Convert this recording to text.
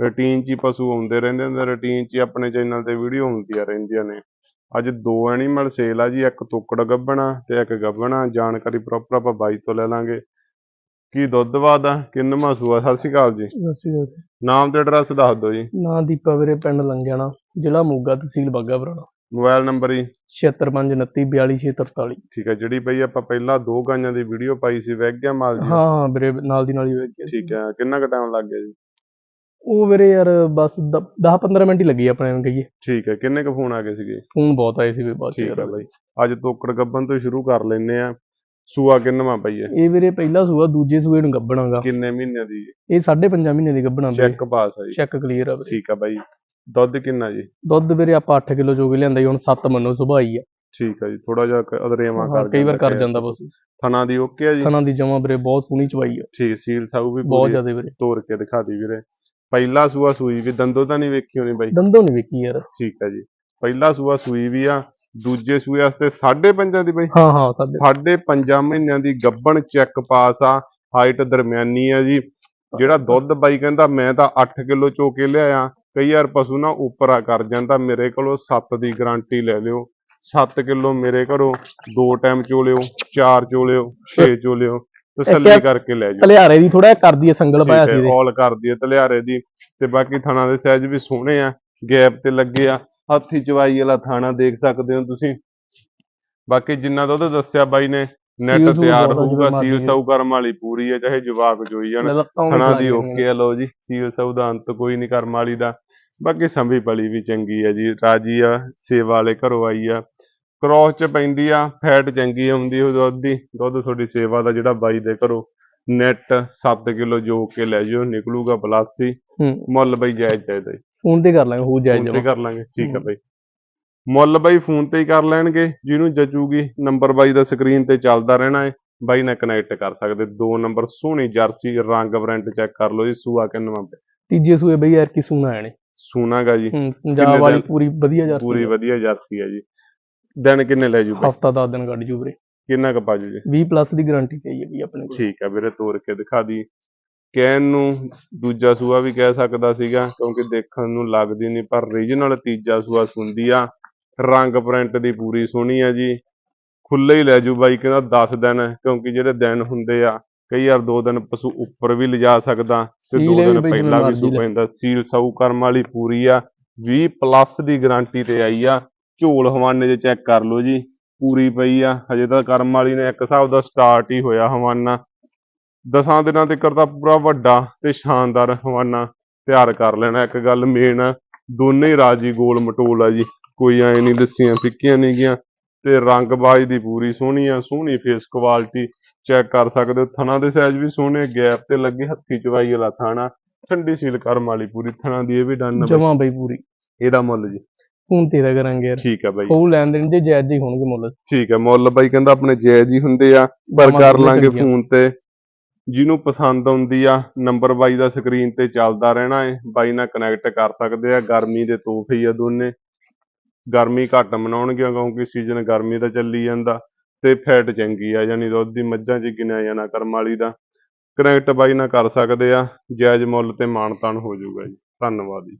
Routine 'ਚ ਹੀ ਪਸ਼ੂ ਆਉਂਦੇ ਰਹਿੰਦੇ ਨੇ ਰੂਟੀਨ 'ਚ ਹੀ ਆਪਣੇ ਚੈਨਲ ਤੇ ਵੀਡੀਓ ਹੁੰਦੀਆਂ ਰਹਿੰਦੀਆਂ ਨੇ। ਅੱਜ ਦੋ ਐਨੀਮਲ ਸੇਲ ਆ ਜੀ ਇੱਕ ਤੋਕੜ ਗੱਭਣਾ ਤੇ ਇੱਕ ਗੱਭਣਾ ਜਾਣਕਾਰੀ ਪ੍ਰੋਪਰ ਆਪਾਂ ਬਾਈ ਤੋਂ ਲੈ ਲਾਂਗੇ। ਕੀ ਦੁੱਧ ਆ? ਕਿੰਨਵਾਂ ਸੂਆ ਸਤਿ ਸ਼੍ਰੀ ਅਕਾਲ ਜੀ। ਦੱਸੀ ਜਾ। ਨਾਮ ਤੇ ਐਡਰੈਸ ਦੱਸ ਦਿਓ ਜੀ। ਨਾਂ ਦੀਪਾ ਵੀਰੇ ਪਿੰਡ ਲੰਗਿਆਣਾ ਜ਼ਿਲ੍ਹਾ ਮੋਗਾ ਤਹਿਸੀਲ ਬਾਗਾ ਪੁਰਾਣਾ ਮੋਬਾਈਲ ਨੰਬਰ ਜੀ 7529424643 ਠੀਕ ਹੈ ਜਿਹੜੀ ਬਈ ਆਪਾਂ ਪਹਿਲਾਂ ਦੋ ਗਾਈਆਂ ਦੀ ਵੀਡੀਓ ਪਾਈ ਸੀ ਵੈਗ ਗਿਆ ਮਾਲ ਜੀ। ਹਾਂ ਹਾਂ ਵੀਰੇ ਨਾਲ ਦੀ ਨਾਲ ਹੀ ਗਿਆ ਸੀ। ਠੀਕ ਹੈ ਕਿੰਨਾ ਕੁ ਟਾਈਮ ਲੱਗ ਗਿਆ ਜੀ? ਉਹ ਵੀਰੇ ਯਾਰ ਬਸ 10 15 ਮਿੰਟ ਹੀ ਲੱਗੀ ਆਪਣੇ ਨੂੰ ਕਹੀਏ। ਠੀਕ ਹੈ ਕਿੰਨੇ ਕੁ ਫੋਨ ਆ ਗਏ ਸੀਗੇ? ਫੋਨ ਬਹੁਤ ਆਏ ਸੀ ਵੀ ਠੀਕ ਹੈ ਯਾਰ ਬਾਈ। ਅੱਜ ਤੋਕੜ ਗੱਬਨ ਤੋਂ ਸ਼ੁਰੂ ਕਰ ਲੈਨੇ ਆ। ਸੂਆ ਕਿੰਨਵਾਂ ਪਈ ਹੈ ਇਹ? ਵੀਰੇ ਪਹਿਲਾ ਸੂਆ ਦੂਜੇ ਸੂਏ ਨੂੰ ਗੱਬਣਾਗਾ ਕਿੰਨੇ ਮਹੀਨਿਆਂ ਦੀ? ਇਹ 5.5 ਮਹੀਨੇ ਦੀ ਗੱਬਣਾ ਵੀਰੇ। ਚੈੱਕ ਪਾਸ ਹੈ ਜੀ। ਚੈੱਕ ਕਲੀਅਰ ਆ ਵੀਰੇ। ਠੀਕ ਆ ਬਾਈ। ਦੁੱਧ ਕਿੰਨਾ ਜੀ? ਦੁੱਧ ਵੀਰੇ ਆਪਾਂ 8 ਕਿਲੋ ਕੇ ਲਿਆਂਦਾ ਜੀ ਹੁਣ 7 ਮੰਨੋ ਸੁਭਾਅ ਹੀ ਆ। ਠੀਕ ਆ ਜੀ ਥੋੜਾ ਜਿਹਾ ਅਦਰੇਵਾਂ ਕਰ ਕਈ ਵਾਰ ਕਰ ਜਾਂਦਾ ਬਸ। ਥਣਾ ਦੀ ਓਕੇ ਆ ਜੀ? ਥਣਾ ਦੀ ਜਮਾ ਵੀਰੇ ਬਹੁਤ ਸੋਹਣੀ ਚਵਾਈ ਆ। ਠੀਕ ਸੀਲ ਸਾਊ ਵੀ ਬਹੁਤ ਜ਼ਿਆਦਾ ਵੀਰੇ। ਤੋੜ ਕੇ ਦਿਖਾ ਦੀ ਵੀਰੇ। ਪਹਿਲਾ ਸੂਆ ਸੂਈ ਵੀ ਦੰਦੋ ਤਾਂ ਨਹੀਂ ਵੇਖੀ ਹੋਣੀ ਬਾਈ? ਦੰਦੋਂ ਨਹੀਂ ਵੇਖੀ ਯਾਰ। ਠੀਕ ਆ ਜੀ। ਪਹਿਲਾ ਸੂਆ ਸੂਈ ਵੀ ਆ ਦੂਜੇ ਸੂਏ ਵਾਸਤੇ 5.5 ਦੀ ਬਾਈ? ਹਾਂ ਹਾਂ ਸਾਡੇ ਸਾਢੇ ਪੰਜਾਂ ਮਹੀਨਿਆਂ ਦੀ ਗੱਬਣ ਚੈੱਕ ਪਾਸ ਆ ਹਾਈਟ ਦਰਮਿਆਨੀ ਆ ਜੀ। ਜਿਹੜਾ ਦੁੱਧ ਬਾਈ ਕਹਿੰਦਾ ਮੈਂ ਤਾਂ 8 ਕਿਲੋ ਚੋ ਕੇ ਲਿਆਇਆ। ਕਈ ਵਾਰ ਪਸ਼ੂ ਨਾ ਉੱਪਰਾ ਕਰ ਜਾਂਦਾ ਮੇਰੇ ਕੋਲੋਂ 7 ਦੀ ਗਾਰੰਟੀ ਲੈ ਲਿਓ। 7 ਕਿਲੋ ਮੇਰੇ ਘਰੋਂ ਦੋ ਟਾਈਮ ਚੋ ਲਿਓ ਚਾਰ ਚੋ ਲਿਓ 6 ਚੋ ਲਿਓ ਤਸੱਲੀ ਕਰਕੇ ਲੈ ਜਾਓ। ਕਲਿਆਰੇ ਦੀ ਥੋੜਾ ਕਰਦੀ ਹੈ ਸੰਗਲ ਪਾਇਆ ਸੀ ਇਹਦੇ। ਆਲ ਕਰਦੀ ਹੈ ਤਲਿਆਰੇ ਦੀ ਤੇ ਬਾਕੀ ਥਾਣਾ ਦੇ ਸਾਈਜ਼ ਵੀ ਸੋਹਣੇ ਆ ਗੈਪ ਤੇ ਲੱਗੇ ਆ ਹੱਥੀ ਚਵਾਈ ਵਾਲਾ ਥਾਣਾ ਦੇਖ ਸਕਦੇ ਹੋ ਤੁਸੀਂ। ਬਾਕੀ ਜਿੰਨਾ ਦੁੱਧ ਦੱਸਿਆ ਬਾਈ ਨੇ ਨੈਟ ਤਿਆਰ ਹੋਊਗਾ ਸੀਲ ਸਾਊ ਕਰਮ ਵਾਲੀ ਪੂਰੀ ਹੈ ਚਾਹੇ ਜਵਾਕ ਜੋਈ ਜਾਣ ਥਣਾ ਦੀ ਓਕੇ ਆ ਲਓ ਜੀ ਸੀਲ ਸਾਊ ਦਾ ਅੰਤ ਕੋਈ ਨਹੀਂ ਕਰਮ ਵਾਲੀ ਦਾ। ਬਾਕੀ ਸੰਭੀ ਪਲੀ ਵੀ ਚੰਗੀ ਆ ਜੀ ਰਾਜੀ ਆ ਸੇਵਾ ਵਾਲੇ ਘਰੋਂ ਆਈ ਆ। ਕ੍ਰੋਸ ਚ ਪੈਂਦੀ ਆ ਫੈਟ ਚੰਗੀ ਆਉਂਦੀ ਉਹ ਦੁੱਧ ਦੀ। ਦੁੱਧ ਤੁਹਾਡੀ ਸੇਵਾ ਦਾ ਜਿਹੜਾ ਬਾਈ ਦੇ ਘਰੋਂ ਨੈਟ 7 ਕਿਲੋ ਜੋ ਕੇ ਲੈ ਜਿਓ ਨਿਕਲੂਗਾ ਪਲਾਸੀ ਹੂੰ। ਮੁੱਲ ਬਈ ਜਾਇਜ਼ ਚਾਹੀਦਾ ਜੀ। ਫੋਨ ਤੇ ਕਰ ਲਾਂਗੇ ਹੋ ਜਾਏ ਫੋਨ ਤੇ ਕਰ ਲਾਂਗੇ ਠੀਕ ਆ। ਬਾਈ। ਮੁੱਲ ਬਾਈ ਫੋਨ ਤੇ ਹੀ ਕਰ ਲੈਣਗੇ ਜਿਹਨੂੰ ਜਚੂਗੀ ਨੰਬਰ ਬਾਈ ਦਾ ਸਕਰੀਨ ਤੇ ਚੱਲਦਾ ਰਹਿਣਾ ਹੈ ਬਾਈ ਨਾਲ ਕਨੈਕਟ ਕਰ ਸਕਦੇ ਦੋ ਨੰਬਰ ਸੋਹਣੀ ਜਰਸੀ ਰੰਗ ਪ੍ਰਿੰਟ ਚੈੱਕ ਕਰ ਲਓ ਜੀ ਸੂਆ ਕਿੰਨਵਾਂ ਪਿਆ। ਤੀਜੇ ਸੂਏ ਬਈ ਯਾਰ ਕੀ ਸੂਣਾ ਆਣੇ ਸੂਨਾਗਾ ਜੀ ਕਿੰਨੇ ਪੰਜਾਬ ਵਾਲੀ? ਪੂਰੀ ਵਧੀਆ ਜਰਸੀ ਪੂਰੀ ਵਧੀਆ ਜਰਸੀ ਹੈ ਜੀ। ਦਿਨ ਕਿੰਨੇ ਲੈ ਜੂ ਬਾਈ? ਹਫਤਾ 10 ਦਿਨ ਕੱਢ ਜੂ ਵੀਰੇ। ਕਿੰਨਾ ਕੁ ਪਾਜੂ ਜੀ 20 ਪਲੱਸ ਦੀ ਗਾਰੰਟੀ ਚਾਹੀਏ ਵੀ ਆਪਣੇ ਕੋਲ। ਠੀਕ ਆ ਵੀਰੇ ਤੋੜ ਕੇ ਦਿਖਾ ਦੀ ਕਹਿਣ ਨੂੰ ਦੂਜਾ ਸੂਆ ਵੀ ਕਹਿ ਸਕਦਾ ਸੀਗਾ ਕਿਉਂਕਿ ਦੇਖਣ ਨੂੰ ਲੱਗਦੀ ਨਹੀਂ ਪਰ ਰੀਜਨਲ ਤੀਜਾ ਸੂਆ ਸੁੰਦੀ ਆ। ਰੰਗ ਪ੍ਰਿੰਟ ਦੀ ਪੂਰੀ ਸੋਹਣੀ ਆ ਜੀ। ਖੁੱਲੇ ਹੀ ਲੈ ਜੂ ਬਾਈ ਕਹਿੰਦਾ 10 ਦਿਨ ਕਿਉਂਕਿ ਜਿਹੜੇ ਦਿਨ ਹੁੰਦੇ ਆ ਕਈ ਵਾਰ ਦੋ ਦਿਨ ਪਸ਼ੂ ਉੱਪਰ ਵੀ ਲਿਜਾ ਸਕਦਾ ਤੇ ਸੀਲ ਦੋ ਵੀ ਦਿਨ ਬਈ ਜਿਵੇਂ ਪਹਿਲਾਂ ਵੀ ਸੂ। ਪੈਂਦਾ ਸੀਲ ਸਾਊ ਕਰਮ ਵਾਲੀ ਪੂਰੀ ਆ। 20 ਪਲੱਸ ਦੀ ਗਾਰੰਟੀ ਤੇ ਆਈ ਆ। ਝੋਲ ਹਵਾਨੇ 'ਚ ਚੈੱਕ ਕਰ ਲਓ ਜੀ। ਪੂਰੀ ਪਈ ਆ। ਹਜੇ ਤਾਂ ਕਰਮ ਵਾਲੀ ਨੇ ਇੱਕ ਹਿਸਾਬ ਦਾ ਸਟਾਰਟ ਹੀ ਹੋਇਆ ਹਵਾਨਾ। ਦਸਾਂ ਦਿਨਾਂ ਤੱਕ ਤਾਂ ਪੂਰਾ ਵੱਡਾ ਤੇ ਸ਼ਾਨਦਾਰ ਹਵਾਨਾ ਤਿਆਰ ਕਰ ਲੈਣਾ। ਇੱਕ ਗੱਲ ਮੇਨ ਦੋਨੇ ਹੀ ਰਾਜੀ ਗੋਲ ਮਟੋਲ ਆ ਜੀ। ਕੋਈ ਐ ਨਹੀਂ ਲੱਸੀਆਂ ਫਿੱਕੀਆਂ ਨਹੀਂ ਗੀਆਂ ਤੇ ਰੰਗਬਾਜ਼ ਦੀ ਪੂਰੀ ਸੋਹਣੀ ਆ ਸੋਹਣੀ ਫੇਸ ਕੁਆਲਿਟੀ ਚੈੱਕ ਕਰ ਸਕਦੇ ਹੋ। ਥਣਾ ਦੇ ਸਾਈਜ਼ ਵੀ ਸੋਹਣੇ ਗੈਪ ਤੇ ਲੱਗੇ ਹੱਥੀ ਚਵਾਈ ਵਾਲਾ ਥਾਣਾ। ਠੰਡੀ ਸੀਲ ਕਰਮ ਵਾਲੀ ਪੂਰੀ ਥਣਾ ਦੀ ਇਹ ਵੀ ਡਨ ਜਮਾ ਬਈ ਪੂਰੀ। ਇਹਦਾ ਮੁੱਲ ਜੀ। ਫੋਨ ਤੇ ਦਾ ਕਰਾਂਗੇ ਯਾਰ। ਠੀਕ ਆ ਬਾਈ। ਉਹ ਲੈਣ ਦੇਣ ਦੇ ਜਾਇਜ਼ ਹੀ ਹੋਣਗੇ ਮੁੱਲ। ਠੀਕ ਹੈ ਮੁੱਲ ਬਾਈ ਕਹਿੰਦਾ ਆਪਣੇ ਜਾਇਜ਼ ਹੀ ਹੁੰਦੇ ਆ ਪਰ ਕਰ ਲਾਂਗੇ। ਫੋਨ ਤੇ। ਜਿਹਨੂੰ ਪਸੰਦ ਆਉਂਦੀ ਆ ਨੰਬਰ ਬਾਈ ਦਾ ਸਕਰੀਨ ਤੇ ਚੱਲਦਾ ਰਹਿਣਾ ਹੈ ਬਾਈ ਨਾਲ ਕਨੈਕਟ ਕਰ ਸਕਦੇ ਆ ਗਰਮੀ ਦੇ ਤੋਹਫੇ ਹੀ ਆ ਦੋਨੇ। ਗਰਮੀ ਘੱਟ ਮਨਾਉਣਗੇ ਕਿਉਂਕਿ ਸੀਜ਼ਨ ਗਰਮੀ ਦਾ ਚੱਲੀ ਜਾਂਦਾ। ਤੇ ਫੈਟ ਚੰਗੀ ਆ ਯਾਨੀ ਦੁੱਧ ਦੀ ਮੱਝਾਂ 'ਚ ਗਿਣਿਆ ਜਾਣਾ ਕਰਮ ਵਾਲੀ ਦਾ। ਕਨੈਕਟ ਬਾਈ ਨਾਲ ਕਰ ਸਕਦੇ ਆ ਜਾਇਜ਼ ਮੁੱਲ ਤੇ ਮਾਨਤਾਨ ਹੋ ਜਾਊਗਾ ਜੀ। ਧੰਨਵਾਦ ਜੀ।